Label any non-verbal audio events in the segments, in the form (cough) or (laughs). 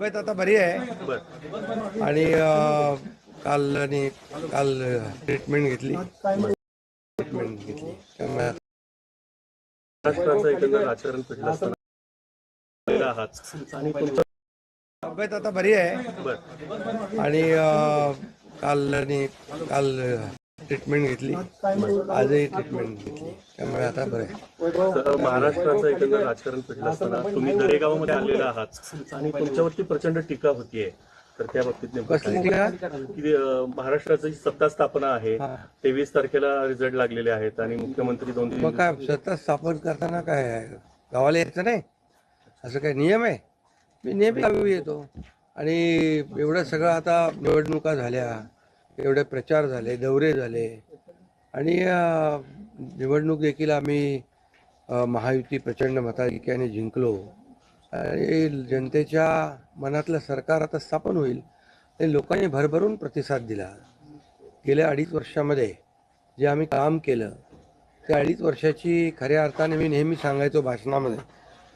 तब्येत आता बरी आहे. आणि काल आणि काल ट्रीटमेंट घेतली. ट्रीटमेंट घेतली. त्यामुळे आता महाराष्ट्राचं एकंदर राजकारण पिढलं असताना पहिला आहात आणि तुमचं तब्येत आता बरी आहे. आणि काल आणि काल ट्रीटमेंट घेतली. आजही ट्रीटमेंट घेतली. त्यामुळे आता बरं आहे. महाराष्ट्राचं एकंदर राजकारण पिढलं असताना तुम्ही दरेगावामध्ये आलेला आहात आणि तुमच्यावरती प्रचंड टीका होतीये. तर त्या बाबतीत महाराष्ट्राची सत्ता स्थापना आहे. तेवीस तारखेला रिझल्ट लागलेले आहेत आणि मुख्यमंत्री दोन मग काय सत्ता स्थापन करताना काय आहे? गावाला यायचं नाही? असं काय नियम आहे? मी नेहमी गावी येतो. आणि एवढं सगळं आता निवडणुका झाल्या. एवढे प्रचार झाले दौरे झाले. आणि निवडणूक देखील आम्ही महायुती प्रचंड मताधिक्याने जिंकलो. आणि जनतेच्या मनातलं सरकार आता स्थापन होईल. आणि लोकांनी भरभरून प्रतिसाद दिला. गेल्या अडीच वर्षामध्ये जे आम्ही काम केलं त्या अडीच वर्षाची खऱ्या अर्थाने मी नेहमी सांगायचो भाषणामध्ये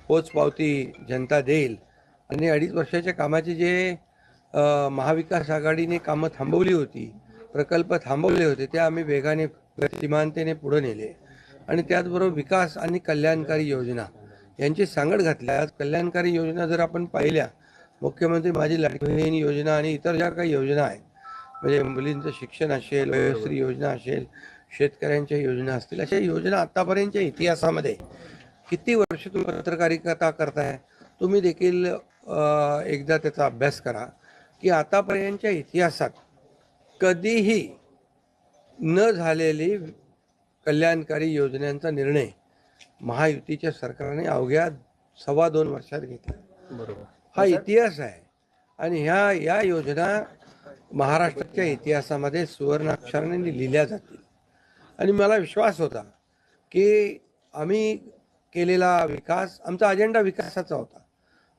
पोचपावती जनता देईल. आणि अडीच वर्षाच्या कामाचे जे महाविकास आघाडीने कामं थांबवली होती प्रकल्प थांबवले होते ते आम्ही वेगाने गतिमानतेने पुढे नेले. आणि त्याचबरोबर विकास आणि कल्याणकारी योजना यांची सांगड घातल्या. आज कल्याणकारी योजना जर आपण पाहिल्या मुख्यमंत्री माझी लाडकी बहीण योजना आणि इतर ज्या काही योजना आहेत म्हणजे मुलींचं शिक्षण असेल वयोश्री योजना असेल शेतकऱ्यांच्या योजना असतील अशा योजना आतापर्यंतच्या इतिहासामध्ये किती वर्ष तुम्ही पत्रकारिता करताय तुम्ही देखील एकदा त्याचा अभ्यास करा. की आतापर्यंतच्या इतिहासात कधीही न झालेली कल्याणकारी योजनांचा निर्णय महायुतीच्या सरकारने अवघ्या सव्वा दोन वर्षात घेतला. बरोबर. हा इतिहास आहे. आणि ह्या या योजना महाराष्ट्राच्या इतिहासामध्ये सुवर्णाक्षराने लिहिल्या जातील. आणि मला विश्वास होता की आम्ही केलेला विकास आमचा अजेंडा विकासाचा होता.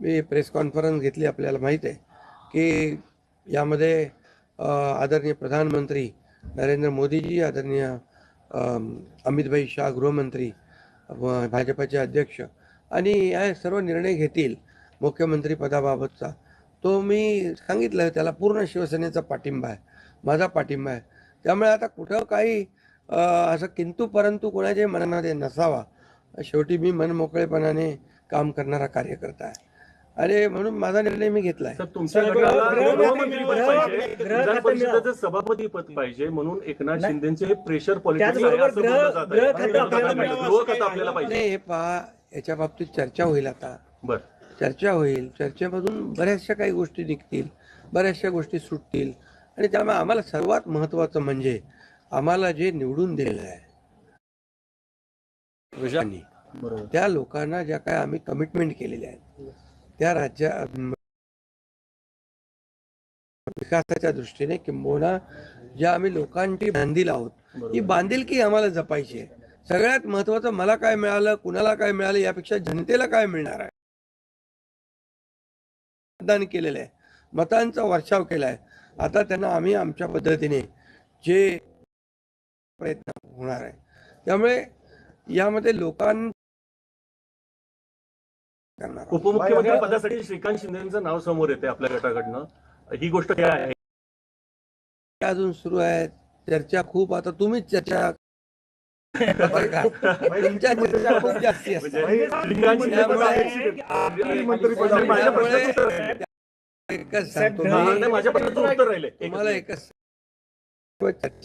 मी प्रेस कॉन्फरन्स घेतली आपल्याला माहीत आहे की यामध्ये आदरणीय प्रधानमंत्री नरेंद्र मोदीजी आदरणीय अमितभाई शाह गृहमंत्री व भाजपाचे अध्यक्ष आणि हे सर्व निर्णय घेतील मुख्यमंत्री पदाबाबतचा. तो मी सांगितलं त्याला पूर्ण शिवसेनेचा पाठिंबा आहे माझा पाठिंबा आहे. त्यामुळे आता कुठं काही असं किंतू परंतु कोणाच्याही मनामध्ये नसावा शेवटी मी मनमोकळेपणाने काम करणारा कार्यकर्ता आहे. आणि म्हणून माझा निर्णय मी घेतला आहे तर तुमच्या सर, गटाला ग्रह- गृहमंत्री पद ग्रह- पाहिजे. ग्रह- विधान खातं परिषदेचं सभापती पद पाहिजे म्हणून एकनाथ. शिंदेचे हे प्रेशर पॉलिटिक्स आपल्याला पाहिजे. हे पहा याच्या बाबतीत चर्चा होईल आता. बर. चर्चा होईल. चर्चेमधून बऱ्याचशा काही गोष्टी निघतील. बऱ्याचशा गोष्टी सुटतील. आणि त्यामुळे आम्हाला सर्वात महत्त्वाचं म्हणजे आम्हाला जे निवडून दिलेलं आहे त्या लोकांना ज्या काय आम्ही कमिटमेंट केलेल्या आहेत त्या राज्या विकासाच्या दृष्टीने किंबहुना ज्या आम्ही लोकांची बांधील आहोत ही बांधिलकी आम्हाला जपायची आहे? सगळ्यात महत्वाचं मला काय मिळालं कुणाला काय मिळालं यापेक्षा जनतेला काय मिळणार आहे? मतदान केलेलं आहे. मतांचा वर्षाव केला आहे आता त्यांना आम्ही आमच्या पद्धतीने जे प्रयत्न होणार आहे. त्यामुळे यामध्ये लोकां. उपमुख्यमंत्री पदासाठी श्रीकांत शिंदेचं नाव समोर येते आपल्या गटाकडनं. ही गोष्ट काय आहे? अजून सुरू आहे. चर्चा खूप आता तुम्हीच चर्चा (laughs) तुमच्या चर्चा खूप जास्ती असतात. म्हणजे त्यामुळे. एकच साहेब, सांगतो मी नाही, माझ्या प्रश्नाचं उत्तर राहिले. एकच तुम्हाला मिनिट. एकच